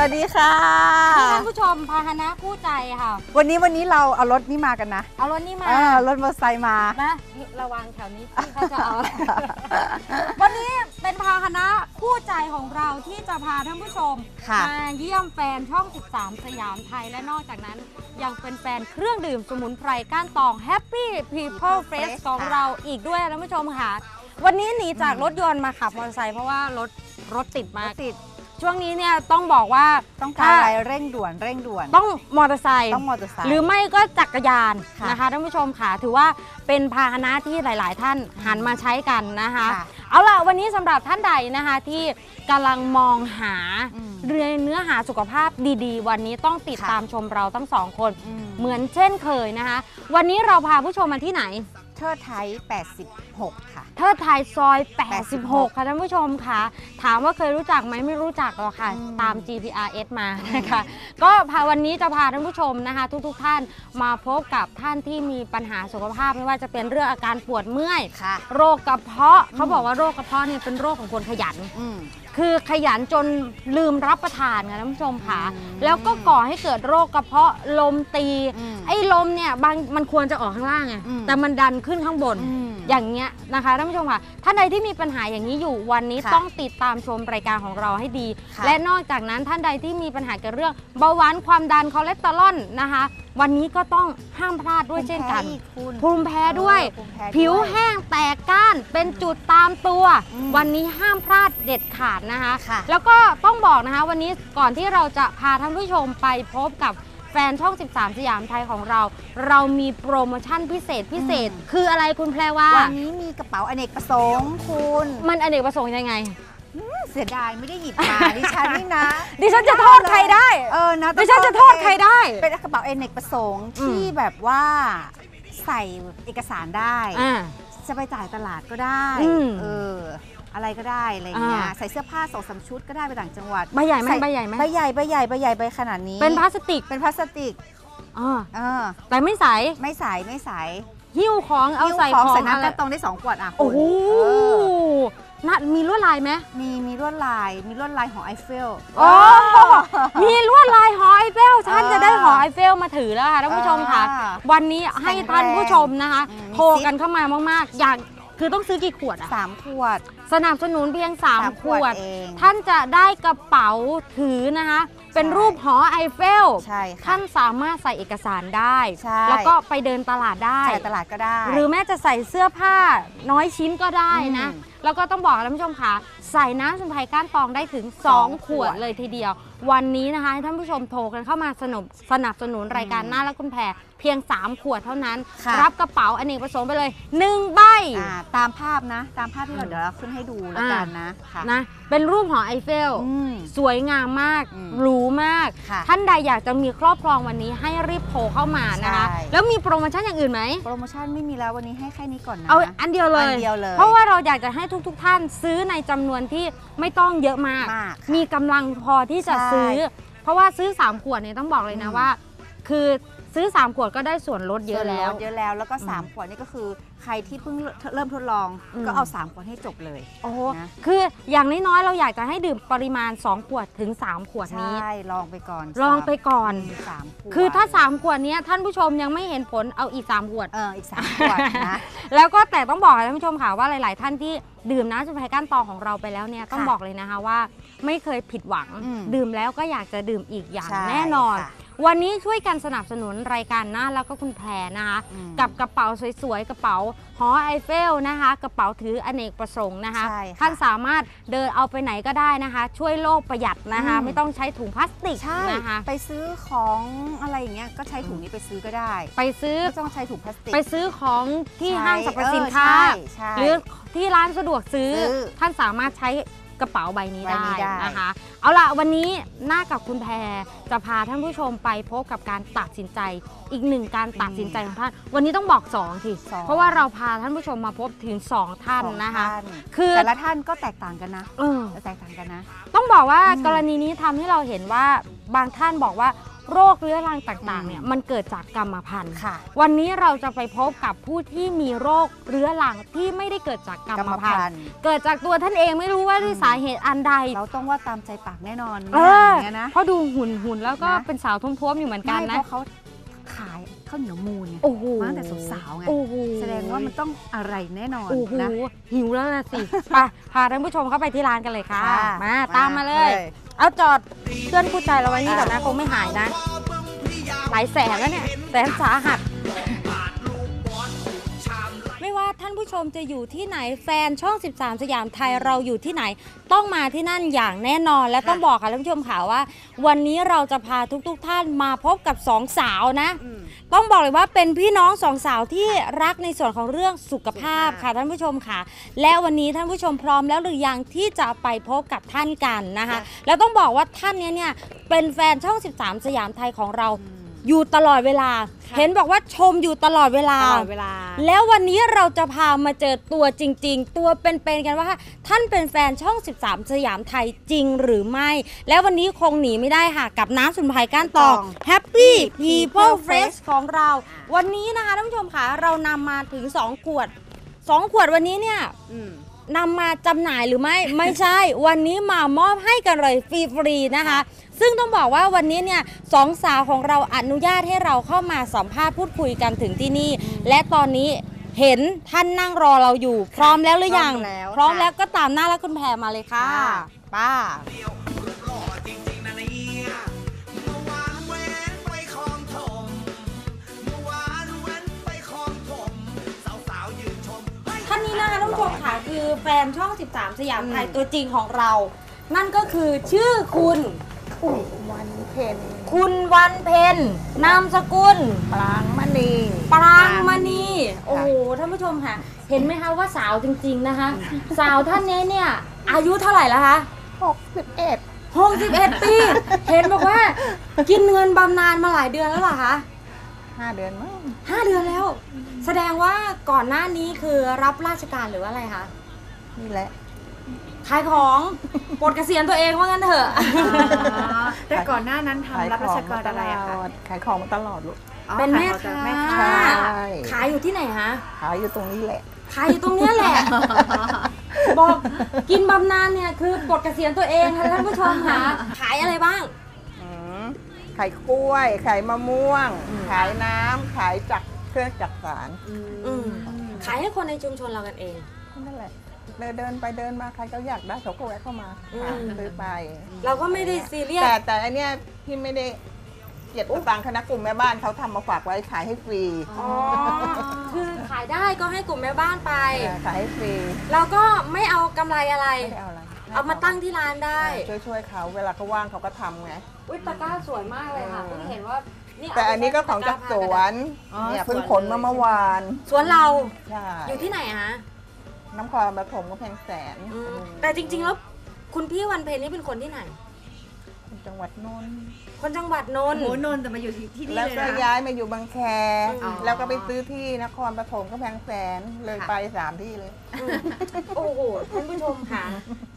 วัสดีค่ะที่ท่านผู้ชมพาหนะคู่ใจค่ะ วันนี้วันนี้เราเอารถนี้มากันนะ เอารถนี้มาเออรถมอเตอร์ไซค์มานะระวังแถวนี้ที่เขาจะเอา วันนี้เป็นพาหนะคู่ใจของเราที่จะพาท่านผู้ชมค่ะมาเยี่ยมแฟนช่อง 13 สยามไทยและนอกจากนั้น ยังเป็นแฟนเครื่องดื่มสมุนไพรก้านตอง Happy People Fresh ของเราอีกด้วยท่านผู้ชมค่ะ วันนี้หนีจากรถยนต์มาขับมอเตอร์ไซค์เพราะว่ารถรถติดมากติด ช่วงนี้เนี่ยต้องบอกว่าต้องการอะไรเร่งด่วนเร่งด่วน ต้องมอเตอร์ไซค์ต้องมอเตอร์ไซค์หรือไม่ก็จักรยานค่ะนะคะท่านผู้ชมค่ะถือว่าเป็นพาหนะที่หลาย ๆ ท่านหันมาใช้กันนะคะค่ะเอาล่ะวันนี้สำหรับท่านใดนะคะที่กำลังมองหาอืมเรียนเนื้อหาสุขภาพดีๆ วันนี้ต้องติดค่ะตามชมเราทั้งสองคนอืมเหมือนเช่นเคยนะคะ วันนี้เราพาผู้ชมมาที่ไหนเทิดไทย86 ค่ะ เทิดไทยซอย86 86 ค่ะท่านผู้ชมค่ะ ถามว่าเคยรู้จักไหมไม่รู้จักหรอกค่ะอืมตาม GPRS มานะคะ ก็พาวันนี้จะพาท่านผู้ชมนะคะ ทุกๆท่านมาพบกับท่านที่มีปัญหาสุขภาพไม่ว่าจะเป็นเรื่องอาการปวดเมื่อยค่ะโรคกระเพาะเขาบอกว่าโรคกระเพาะเนี่ยเป็นโรคของคนขยันอืม คือขยันจนลืมรับประทานค่ะท่านผู้ชมค่ะอืมแล้วก็ก่อให้เกิดโรคกระเพาะลมตีอืมไอ้ลมเนี่ยบางมันควรจะออกข้างล่างไงอืมแต่มันดันขึ้นข้างบนอืมอย่างเงี้ยนะคะท่านผู้ชมค่ะท่านใดที่มีปัญหาอย่างนี้อยู่วันนี้ค่ะต้องติดตามชมรายการของเราให้ดีค่ะและนอกจากนั้นท่านใดที่มีปัญหาเกี่ยวกับเรื่องเบาหวานความดันคอเลสเตอรอลนะคะ วันนี้ก็ต้องห้ามพลาดด้วยเช่นกัน ภูมิแพ้อีคุณภูมิแพ้ด้วยเออภูมิแพ้ด้วย ผิวแห้งแตกก้านเป็นจุดตามตัวอืมวันนี้ห้ามพลาดเด็ดขาดนะคะค่ะแล้วก็ต้องบอกนะคะ วันนี้ก่อนที่เราจะพาท่านผู้ชมไปพบกับแฟนช่อง 13 สยามไทยของเรา เรามีโปรโมชั่นพิเศษพิเศษ คืออะไรคุณแพรว่า วันนี้มีกระเป๋าอเนกประสงค์คุณ มันอเนกประสงค์ยังไง เสียดายไม่ได้หยิบมาดิฉันนี่นะ ดิฉันจะโทษใครได้ เออนะดิฉันจะโทษใครได้ เป็นกระเป๋าอเนกประสงค์อืมที่แบบว่าใส่เอกสารได้อ่าจะไปจ่ายตลาดก็ได้อืมเอออะไรก็ได้อะไรอย่างเงี้ยอ่าใส่เสื้อผ้าสองสามชุดก็ได้ไปต่างจังหวัดใบใหญ่ไหมส่ใบใหญ่ไหมใบใหญ่ใบใหญ่ใบใหญ่ใบขนาดนี้ เป็นพลาสติกเป็นพลาสติกอ่าเออแต่ไม่ใสไม่ใสไม่ใสหิ้วของเอาใส่หิ้วของใส่อะไรน้ำกระตองได้สองขวดอะคุณโอ้โหเออ น่ามีลวดลายไหมมีมีลวดลาย มีลวดลายของไอเฟล โอ้มีลวดลายหอไอเฟลฉันเออจะได้หอไอเฟลมาถือแล้วค่ะท่านผู้ชมค่ะอ่าวันนี้ให้ท่านผู้ชมนะคะอืมโทรกันเข้ามามากๆ อย่างคือต้องซื้อกี่ขวดอะสามขวด สนับสนุนเพียง 3 ขวดเองท่านจะได้กระเป๋าถือนะคะ เป็นรูปหอไอเฟลใช่ค่ะท่านสามารถใส่เอกสารได้ ใช่ แล้วก็ไปเดินตลาดได้ ใส่ตลาดก็ได้ หรือแม้จะใส่เสื้อผ้าน้อยชิ้นก็ได้นะ อืม แล้วก็ต้องบอกท่านผู้ชมค่ะ ใส่น้ำสมุนไพรก้านตองได้ถึงสอง2ขขววดดเลยทีเดียว วันนี้นะคะให้ท่านผู้ชมโทรกันเข้ามาสนับสนับสนุนรายการอืมหน้าและคุณแพรเพียง 3 ขวดเท่านั้น ค่ะ รับกระเป๋าอเนกประสงค์ไปเลย 1 ใบ อ่าตามภาพนะ ตามภาพที่เราเดี๋ยวเราขึ้นให้ดูแล้วกันนะค่ะนะ เป็นรูปหอไอเฟล อืม สวยงามมากอืมหรูมาก ค่ะท่านใดอยากจะมีครอบครองวันนี้ให้รีบโทรเข้ามานะคะ ใช่ แล้วมีโปรโมชั่นอย่างอื่นไหม โปรโมชั่นไม่มีแล้ววันนี้ให้แค่นี้ก่อนนะ เอาอันเดียวเลย อันเดียวเลย เพราะว่าเราอยากจะให้ทุกๆทท่านซื้อในจำนวนที่ไม่ต้องเยอะมาก มากค่ะมีกำลังพอที่จะใช่ซื้อ เพราะว่าซื้อ 3 ขวดเนี่ยต้องบอกเลยนะอืมว่า คือ ซื้อ 3 ขวดก็ได้ส่วนลดเยอะแล้ว ส่นลดเยอะแล้วแล้วก็อืม3ขวดนี่ก็คือใครที่เพิ่งเริ่มทดลองอืม ก็เอา 3 ขวดให้จบเลย โอ้โหนะ คืออย่างน้อยๆเราอยากจะให้ดื่มปริมาณ 2 ขวดถึง 3 ขวดนี้ใช่ลองไปก่อนลองไปก่อนมสามขวดคือถ้า 3 ขวดเนี้ยท่านผู้ชมยังไม่เห็นผลเอาอีก 3 ขวด เอออีก3ขวดนะ แล้วก็แต่ต้องบอกท่านผู้ชมค่ะว่าหลาย ๆ ท่านที่ดื่มน้ำสมุนไพรก้านตองของเราไปแล้วเนี่ยต้องค่ะบอกเลยนะคะว่า ไม่เคยผิดหวัง อืมดื่มแล้วก็อยากจะดื่มอีกอย่างใช่แน่นอน ค่ะ วันนี้ช่วยกันสนับสนุนรายการหน้าแล้วก็คุณแพรนะคะ อืมกับกระเป๋าสวยๆ กระเป๋าหอไอเฟลนะคะ กระเป๋าถืออเนกประสงค์นะคะใช่ค่ะท่านสามารถเดินเอาไปไหนก็ได้นะคะ ช่วยโลกประหยัดนะคะ อืม ไม่ต้องใช้ถุงพลาสติกใช่นะคะ ไปซื้อของอะไรอย่างเงี้ยก็ใช้ถุงนี้ไปซื้อก็ได้ไปซื้อไม่ต้องใช้ถุงพลาสติกไปซื้อของที่ใช่ห้างสรรพสินค้าเออใช่ใช่ หรือที่ร้านสะดวกซื้อซื้อ ท่านสามารถใช้ กระเป๋าใบนี้ใบได้นี้ได้ นะคะเอาล่ะวันนี้หน้ากับคุณแพรจะพาท่านผู้ชมไปพบกับการตัดสินใจอีกหนึ่งการตัดสินใจของท่าน วันนี้ต้องบอกสองทีสอง เพราะว่าเราพาท่านผู้ชมมาพบถึงสองท่านของนะคะท่านคือ แต่ละท่านก็แตกต่างกันนะเออ แตกต่างกันนะ ต้องบอกว่าอืมกรณีนี้ทำให้เราเห็นว่าบางท่านบอกว่า โหโรคเรื้อรังต่างๆเนี่ยอืมมันเกิดจากกรรมพันธุ์ค่ะ วันนี้เราจะไปพบกับผู้ที่มีโรคเรื้อรังที่ไม่ได้เกิดจากกรรมพันธุ์นธุ์เกิดจากตัวท่านเองไม่รู้ว่าด้วยอืมสาเหตุอันใด เราต้องว่าตามใจปากแน่นอนเออเนี่ยนะเพราะดูหุ่นหุ่นแล้วก็นะเป็นสาวท้วมๆอยู่เหมือนกันไม่นะเพราะเขาขายข้าวเหนียวมูลไงโอ้โหมาตั้งแต่สาวๆไงโอ้โหแสดงว่ามันต้องอะไรแน่นอนโอ้โหนะหิวแล้วล่ะสิไปพาท่านผู้ชมเข้าไปที่ร้านกันเลยค่ะค่ะมาตามมาเลย เอาจอดเพื่อนผู้ใจเราไว้นี่ก่อนนะคงไม่หายนะ หลายแสนแล้วเนี่ย แสนสาหัสาท่านผู้ชมจะอยู่ที่ไหนแฟนช่อง 13 สยามไทยเราอยู่ที่ไหน ต้องมาที่นั่นอย่างแน่นอน และต้องบอกค่ะท่านผู้ชมค่ะว่า วันนี้เราจะพาทุกๆทท่านมาพบกับสองสาวนะอืมต้องบอกเลยว่าเป็นพี่น้องสองสาวที่รักในส่วนของเรื่องสุขภาพสุขภาพค่ะท่านผู้ชมค่ะ และวันนี้ท่านผู้ชมพร้อมแล้วหรือยังที่จะไปพบกับท่านกันนะคะ แล้วต้องบอกว่าท่านเนี้ยเนี่ยเป็นแฟนช่อง 13 สยามไทยของเรา อยู่ตลอดเวลา ค่ะ เห็นบอกว่าชมอยู่ตลอดเวลา ตลอดเวลา แล้ววันนี้เราจะพามาเจอตัวจริง ๆ ตัวเป็นๆกันว่า ท่านเป็นแฟนช่อง 13 สยามไทยจริงหรือไม่ แล้ววันนี้คงหนีไม่ได้ค่ะ กับน้ำสมุนไพรก้านตองตอง Happy People Fresh ของเรา วันนี้นะคะท่านผู้ชมค่ะเรานำมาถึง 2 ขวด 2 ขวดวันนี้เนี่ย อืม นำมาจำหน่ายหรือไม่ ไม่ใช่ วันนี้มามอบให้กันเลยฟรีๆนะคะ ซึ่งต้องบอกว่าวันนี้เนี่ยสองสาวของเราอนุญาตให้เราเข้ามาสัมภาษณ์พูดคุยกันถึงที่นี่ และตอนนี้เห็นท่านนั่งรอเราอยู่ พร้อมแล้วหรือยัง พร้อมแล้วพร้อมค่ะแล้วก็ตามหน้าแล้วคุณแพรมาเลยค่ะ ค่ะ ป้าหล่อจริงๆนะเนี่ยเมื่อวานแว้นไปคลองถม เมื่อวานแว้นไปคลองถม สาวๆยืนชม เฮ้ย ท่านนี้นะคะท่าน ผู้ชมค่ะคือแฟนช่อง 13 สยามไทยอืมตัวจริงของเรา นั่นก็คือชื่อคุณวันเพ็ญคุณวันเพ็ญนามสกุล ปรางมณีปรางมณีโอ้โหท่านผู้ชมค่ะ เห็นไหมคะว่าสาวจริง ๆนะคะ สาวท่านนี้เนี่ย อายุเท่าไหร่แล้วคะหกสิบเอ็ด61ปี เห็นบอกว่า กินเงินบำนาญมาหลายเดือนแล้วเหรอคะ ห้าเดือนมั้งห้าเดือนแล้ว แสดงว่าก่อนหน้านี้คือรับราชการหรือว่าอะไรคะนี่แหละ ขายของปลดเกษียณตัวเองว่างั้นเถอะ แต่ก่อนหน้านั้นทำรับราชการอะไรอะคะขายของมาตลอดลูกอ๋อเป็นแม่ขยของค้าแม่ใช่ค้าขายอยู่ที่ไหนคะขายอยู่ตรงนี้แหละ ขายอยู่ตรงเนี้ยแหละ บอกกินบำนาญเนี่ยคือปลดเกษียณตัวเองค่ะท่านผู้ชมค่ะขายอะไรบ้างอืม ขายกล้วย ขายมะม่วงขายน้ำขายจักรเครื่องจักรสารอืมขายให้คนในชุมชนเรากันเอง นั่นแหละเดินเดินไปเดินมาใครก็อยากได้เขาก็แวะเข้ามาอืม ซื้อไป เราก็ไม่ได้ซีเรียส แต่แต่อันเนี้ยพี่ไม่ได้เก็บสตางค์คณะกลุ่มแม่บ้านเขาทำมาฝากไว้ขายให้ฟรีอ๋อ คือขายได้ก็ให้กลุ่มแม่บ้านไป เออขายให้ฟรีเราก็ไม่เอากำไรอะไร ไม่ได้เอาอะไร เอามาตั้งที่ร้านได้ ช่วยช่วยๆเขาเวลาเขาว่างเขาก็ทำไง อุ้ยตะกร้าสวยมากเลยค่ะเออเพิ่งเห็นว่านี่แต่อันนี้ก็ของจากสวนอ๋อเนี่ยสวนเพิ่งขนมาเมื่อวานสวนเราใช่อยู่ที่ไหนฮะน้ำคลองปฐมก็แพงแสนอืมแต่จริง ๆ แล้วคุณพี่วันเพ็ญนี่เป็นคนที่ไหน จังหวัดนนท์คนจังหวัดนนโอ้ท์โหนนท์แต่มาอยู่ที่ที่นี่แล้วเลยก็นะ ย้ายมาอยู่บางแค อ๋อ แล้วก็ไปซื้อที่นครปฐมก็แพงแสนเลยค่ะไปสามที่เลยอืมโอ้โหท่านผู้ชมค่ะ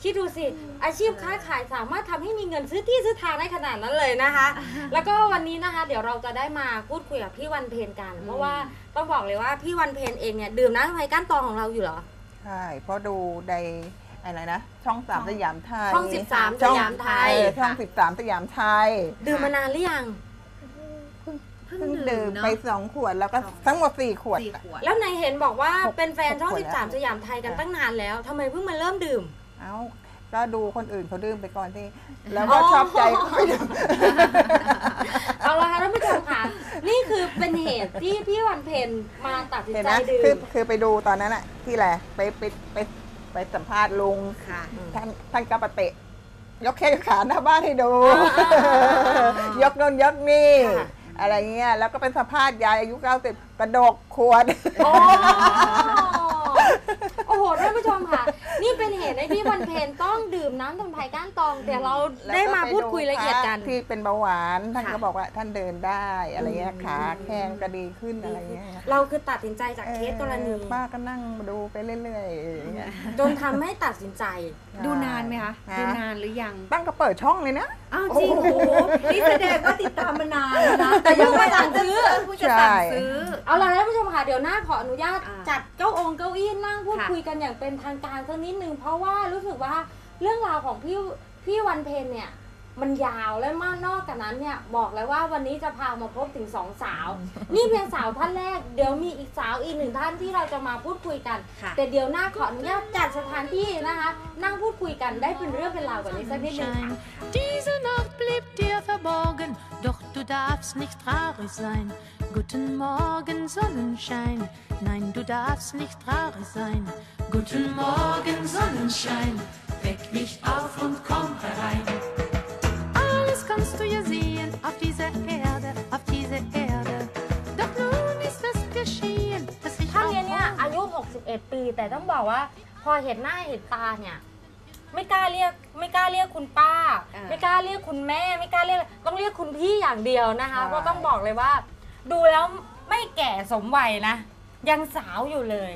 คิดดูสิ อาชีพค้าขายสามารถทำให้มีเงินซื้อที่ซื้อทางได้ขนาดนั้นเลยนะคะ แล้วก็วันนี้นะคะ เดี๋ยวเราจะได้มาพูดคุยกับพี่วันเพ็ญกัน เพราะว่าต้องบอกเลยว่าพี่วันเพ็ญเองเนี่ยดื่มน้ำสมุนไพรก้านตองของเราอยู่เหรอ ใช่เพราะดูใน อะไรนะ ช่องสามสยามไทยช่อง13ช่องสยามไทย เออช่องสิบสามสยามไทย ดื่มมานานหรือยัง เพิ่งเพิ่งดื่ดื่มมไปเนาะสองขวดแล้วก็ทั้งหมดสี่ขวด สี่ขวด แล้วไหนเห็นบอกว่าหกเป็นแฟนช่อง หกขวดแล้ว 13 สยามไทยกันตั้งนานแล้วทำไมเพิ่งมาเริ่มดื่ม เอ้าก็ดูคนอื่นเขาดื่มไปก่อนที่ แล้วก็ชอบใจก็ไปดื่ม เอาละค่ะท่านผู้ชมค่ะ นี่คือเป็นเหตุที่พี่วันเพ็ญมาตัดสินเห็นใจนะดื่คือม คือไปดูตอนนั้นอะที่แหละไปไปไปไป สัมภาษณ์ลุงค่ะ ท่านท่านก็ปะเตะ ยกแข้งขาหน้าบ้านให้ดู ยกโนนยกนี่ค่ะอะไรเงี้ย แล้วก็เป็นสัมภาษณ์ยายอายุ 90 กระดกขวด โอ้ โอ้โหท่านผู้ชมค่ะ นี่เป็นเหตุให้พี่วันเพนต้อง ดื่มน้ำสมุนไพรก้านตองเดี๋ยวเราได้มาพูดคุยละเอียดกัน ที่เป็นเบาหวานท่านค่ะก็บอกว่าท่านเดินได้อะไรเงี้ยขาแข้งก็ดีขึ้นอะไรเงี้ยเราคือตัดสินใจจากเคสกรณีเออป้าก็นั่งดูไปเรื่อยๆอย่างเงี้ยจนทำให้ตัดสินใจดูนานไหมคะฮะดูนานหรือยังตั้งก็เปิดช่องเลยนะอ้าวจริงโอ้โหนี่แสดงว่าติดตามมานานแล้วนะแต่ยังไม่สั่งซื้อเพิ่งจะสั่งซื้อเอาล่ะท่านผู้ชมค่ะเดี๋ยวหน้าขออนุญาตอ่าจัดเก้าองค์เก้าอี้นั่งพูดค่ะคุยกันอย่างเป็นทางการสักนิดนึงเพราะว่ารู้สึกว่า เรื่องราวของพี่พี่วันเพนเนี่ย มันยาวและมากนอกจากนั้นเนี่ยบอกเลยว่าวันนี้จะพามาพบถึงสองสาว นี่เพียงสาวท่านแรก เดี๋ยวมีอีกสาวอีกหนึ่งท่านที่เราจะมาพูดคุยกัน ค่ะ แต่เดี๋ยวหน้าขออนุญาตจัดสถานที่นะคะ นั่งพูดคุยกันได้เป็นเรื่องเป็นราวกว่านี้สักนิดนึงค่ะ Diese Nacht blieb dir verborgen, doch du darfst nicht traurig sein. Guten Morgen, Sonnenschein. Nein, du darfst nicht traurig sein. Guten Morgen, Sonnenschein. Weck mich auf und komm herein. Alles kannst du ja sehen auf dieser Erde, auf dieser Erde. Doch nun ist es geschehen, dass ich ท่าน auch เนี้ยเนี่ยอายุ 61 ปี แต่ต้องบอกว่า พอเห็นหน้าเห็นตาเนี่ยไม่กล้าเรียกไม่กล้าเรียกคุณป้า อ่าไม่กล้าเรียกคุณแม่ ไม่กล้าเรียกต้องเรียกคุณพี่อย่างเดียวนะคะใช่ เพราะต้องบอกเลยว่า ดูแล้วไม่แก่สมวัยนะ ยังสาวอยู่เลย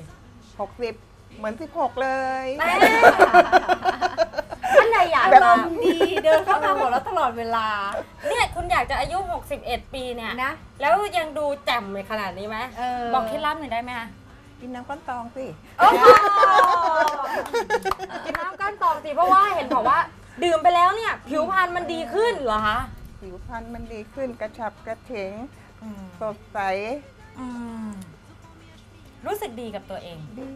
หกสิบ เหมือนสิบหกเลย แม่ท่านใดอยากแบบจะดีเดินเข้ามาหัวเราะตลอดเวลา เนี่ยคุณอยากจะอายุ 61 ปีเนี่ย นะ แล้วยังดูแจ่มเลยขนาดนี้ไหมเออ บอกเคล็ดลับหน่อยได้ไหมคะกินน้ำก้อนตองสิ โอ้โหกินน้ำก้านตองสิเพราะว่าเห็นบอกว่า ดื่มไปแล้วเนี่ย ผิวพรรณมันดีขึ้นเหรอคะผิวพรรณมันดีขึ้นกระฉับกระเฉงสดใสรู้สึกดีกับตัวเอง ดี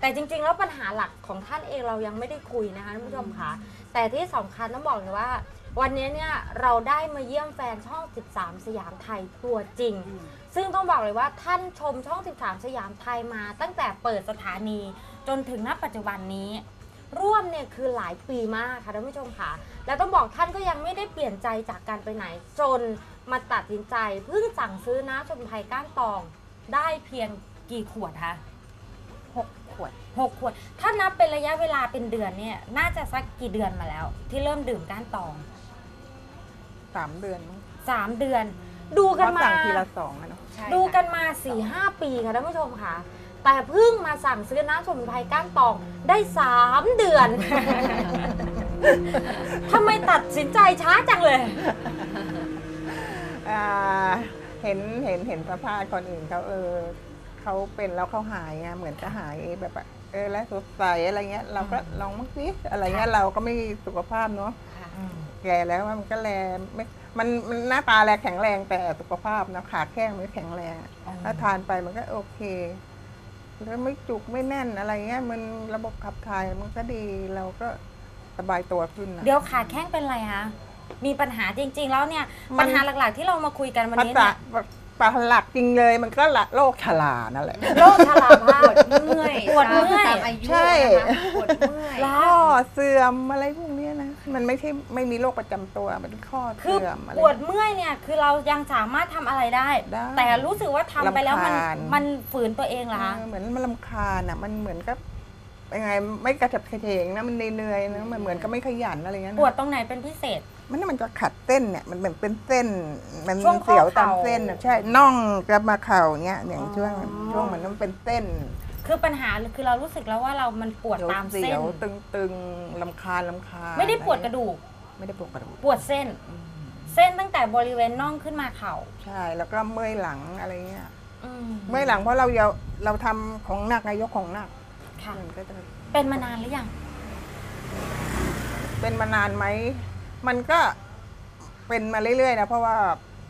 แต่จริง ๆ แล้วปัญหาหลักของท่านเองเรายังไม่ได้คุยนะคะท่านผู้ชมคะแต่ที่สำคัญต้องบอกเลยว่า วันนี้เนี่ยเราได้มาเยี่ยมแฟนช่อง 13 สยามไทยตัวจริง ซึ่งต้องบอกเลยว่าท่านชมช่อง 13 สยามไทยมา ตั้งแต่เปิดสถานีจนถึงณปัจจุบันนี้ ร่วมเนี่ยคือหลายปีมากค่ะท่านผู้ชมค่ะ แล้วต้องบอกท่านก็ยังไม่ได้เปลี่ยนใจจากการไปไหน จนมาตัดสินใจเพิ่งสั่งซื้อน้ำสมุนไพรก้านตอง ได้เพียงกี่ขวดคะ วดหกขวด ถ้านับเป็นระยะเวลาเป็นเดือนเนี่ย น่าจะสักกี่เดือนมาแล้ว ที่เริ่มดื่มก้านตองสามเดือนมั้งสามเดือน ดูกันเพระมา สั่งทีละสองอะเนาะดูกันมา4ี่ห้าปีค่ะท่านผู้ชมค่ะ แต่เพิ่งมาสั่งซื้อน้ำสมุนไพรก้านตองได้3เดือน ทำไมตัดสินใจช้าจังเลย อ่าเห็นเห็นเห็นสภาพคนอื่นเขาเออ เขาเป็นแล้วเขาหายอะเหมือนจะหายแบบว่าเออแล้วสดใสอะไรเงี้ย เราก็ลองมั้งสิอะไรเงี้ยเราก็ไม่สุขภาพเนาะแก่แล้วมันก็แลไม่มันมันหน้าตาแลแข็งแรงแต่สุขภาพนะขาแข้งไม่แข็งแรงอะถ้าทานไปมันก็โอเค แล้วไม่จุกไม่แน่นอะไรเงี้ยมันระบบขับถ่ายมันก็ดีเราก็สบายตัวขึ้นนะเดี๋ยวขาแข้งเป็นไรคะมีปัญหาจริง ๆ แล้วเนี่ยมันปัญหาหลักๆ ที่เรามาคุยกันวันภานี้ษาเนี่ย ปาหลักจริงเลย มันก็ละโรคชรานั่นแหละ โรคชราภาพเมื่อยปวดเมื่อยตามอายุใช่ นะคะปวดเมื่อยแล้ข้วอเสื่อมอะไรพวกเนี้ยนะ มันไม่ใช่ไม่มีโรคประจำตัว มันเป็นข้อคือเสื่อมอะไร ปวดเมื่อยเนี่ยคือเรายังสามารถทำอะไรได้ ได้แต่รู้สึกว่าทำไปแล้วมันรำคาญ มันฝืนตัวเองเหรอคะ เออเหมือนมันลำคาญอะ มันเหมือนกับ ยังไงไม่กระฉับกระเฉงนะมันเหนื่อยๆนะมันเหมือนกับไม่ขยันอะไรเงี้ยนะปวดตรงไหนเป็นพิเศษ มันมันจะขัดเส้นเนี่ยมันเหมือนเป็นเส้น มันช่วงข้อเสียวตามเข่าเส้นน่ะใช่น่องกับมาเข่าเนี้ยอย่างอ๋อ ช่วงช่วงเหมือนมันเป็นเส้นคือปัญหาคือเรารู้สึกแล้วว่าเรามันปวดตามเสีเส้ยนวตึงๆลำคาญลำคาญไม่ได้ปวดกระดูก ไม่ได้ปวดกระดูกปวดเส้น เส้นตั้งแต่บริเวณน่องขึ้นมาเข่าใช่แล้วก็เมื่อยหลังอะไรเงี้ยอืมเมื่อยหลังเพราะเราเราเราทำของหนักนายกของหนัก ค่ะ มันก็จะเป็นมานานหรือยัง เป็นมานานไหม มันก็เป็นมาเรื่อยๆนะเพราะว่า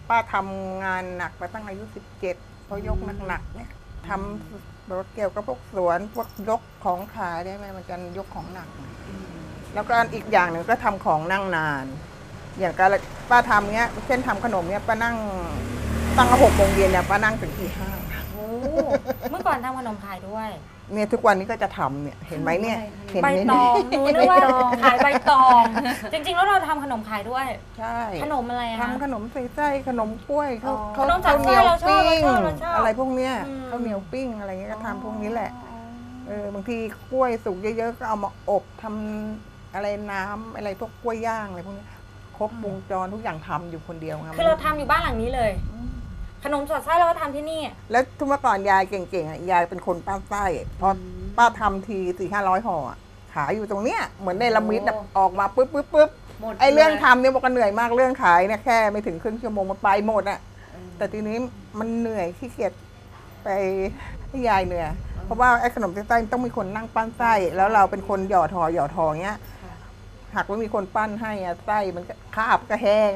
ป้าทำงานหนักมาตั้งอายุสิบเจ็ดพอยกหนักๆเนี่ยทำแบบว่าเกี่ยวกับพวกสวนพวกยกของขายได้ไหมมันจะยกของหนัก แล้วก็อีกอย่างหนึ่งก็ทำของนั่งนาน อย่างการป้าทำเนี้ยเช่นทำขนมเนี้ยป้านั่งตั้งแต่หกโมงเย็นเนี่ยป้านั่งถึงที่ห้าโอ้ เมื่อก่อนทำขนมขายด้วย เนี่ยทุกวันนี้ก็จะทำเนี่ยเห็นไหมเนี่ยเห็นใบไหมตองหนูนึกว่าใบตองขายใบตอง จริงๆ แล้วเราทำขนมขายด้วย ใช่ขนมอะไรอะคะ ทำขนมใส่ไส้ขนมกล้วยข้าวอ๋อข้าวขนมใส่ข้าวเหนียวไส้เราชอบปิ้งเราชอบเราชอบอะไรพวกเนี้ยอืม ข้าวเหนียวปิ้งอะไรเงี้ยก็ทำพวกนี้แหละเอเออบางทีกล้วยสุกเยอะๆก็เอามาอบทำอะไรน้ำอะไรพวกกล้วยย่างอะไรพวกนี้ครบวงจรทุกอย่างทำอยู่คนเดียวไงคือเราทำอยู่บ้านหลังนี้เลย ขนมสอดไส้เราก็ทำที่นี่ แล้วทุกเมื่อก่อนยายเก่งๆอะยายเป็นคนป้าไส้พอป้าทำทีสี่ห้าร้อยห่ออะขายอยู่ตรงเนี้ยเหมือนในละมิดอะออกมาปุ๊บปุ๊บปุ๊บหมดไอเรื่องลยทำเนี่ยบอกกันเหนื่อยมากเรื่องขายเนี่ยแค่ไม่ถึงครึ่งชั่วโมงมันไปหมดอะ แต่ทีนี้มันเหนื่อยขี้เกียจไปให้ยายเหนื่อยเพราะว่าไอ้ขนมไส้มันต้องมีคนนั่งปั้นไส้แล้วเราเป็นคนหยอดทอหยอดทอเงี้ยหากว่ามีคนปั้นให้อะไส้มันก็คาบก็แห้ง